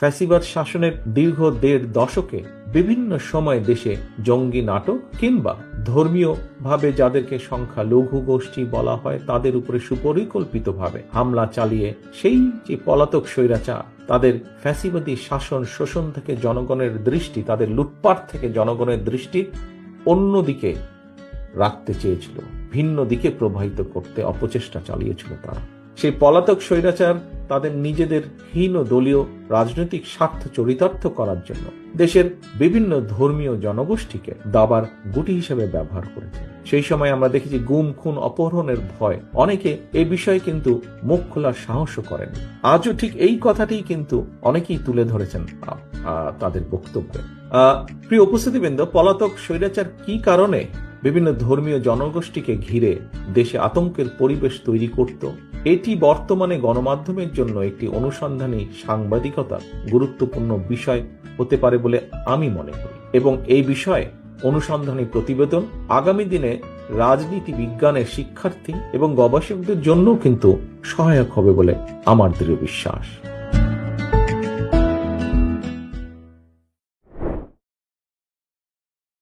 ফ্যাসিবাদ শাসনের দীর্ঘ দেড় দশকে বিভিন্ন সময় দেশে জঙ্গি নাটক কিংবা ধর্মীয় ভাবে যাদেরকে সংখ্যা লঘু গোষ্ঠী বলা হয়, তাদের উপরে সুপরিকল্পিতভাবে হামলা চালিয়ে সেই যে পলাতক স্বৈরাচার, তাদের ফ্যাসিবাদী শাসন শোষণ থেকে জনগণের দৃষ্টি, তাদের লুটপাট থেকে জনগণের দৃষ্টি অন্যদিকে রাখতে চেয়েছিল, ভিন্ন দিকে প্রবাহিত করতে অপচেষ্টা চালিয়েছিল তারা। সেই পলাতক স্বৈরাচার তাদের নিজেদের হীন দলীয় রাজনৈতিক স্বার্থ চরিতার্থ করার জন্য দেশের বিভিন্ন ধর্মীয় জনগোষ্ঠীকে দাবার গুটি হিসেবে ব্যবহার করেছে। সেই সময় আমরা দেখেছি গুম, খুন, অপহরণের ভয়। অনেকে এই বিষয়ে কিন্তু মুখ খোলার সাহসও করেন। আজও ঠিক এই কথাটিই কিন্তু অনেকেই তুলে ধরেছেন তাদের বক্তব্যে। প্রিয় উপস্থিতিবৃন্দ, পলাতক স্বৈরাচার কি কারণে বিভিন্ন ধর্মীয় জনগোষ্ঠীকে ঘিরে দেশে আতঙ্কের পরিবেশ তৈরি করত? এটি বর্তমানে গণমাধ্যমের জন্য একটি অনুসন্ধানী সাংবাদিকতা গুরুত্বপূর্ণ বিষয় হতে পারে বলে আমি মনে করি। এবং এই বিষয়ে অনুসন্ধানী প্রতিবেদন আগামী দিনে রাজনীতি বিজ্ঞানের শিক্ষার্থী এবং গবেষকদের জন্য কিন্তু সহায়ক হবে বলে আমার দৃঢ় বিশ্বাস।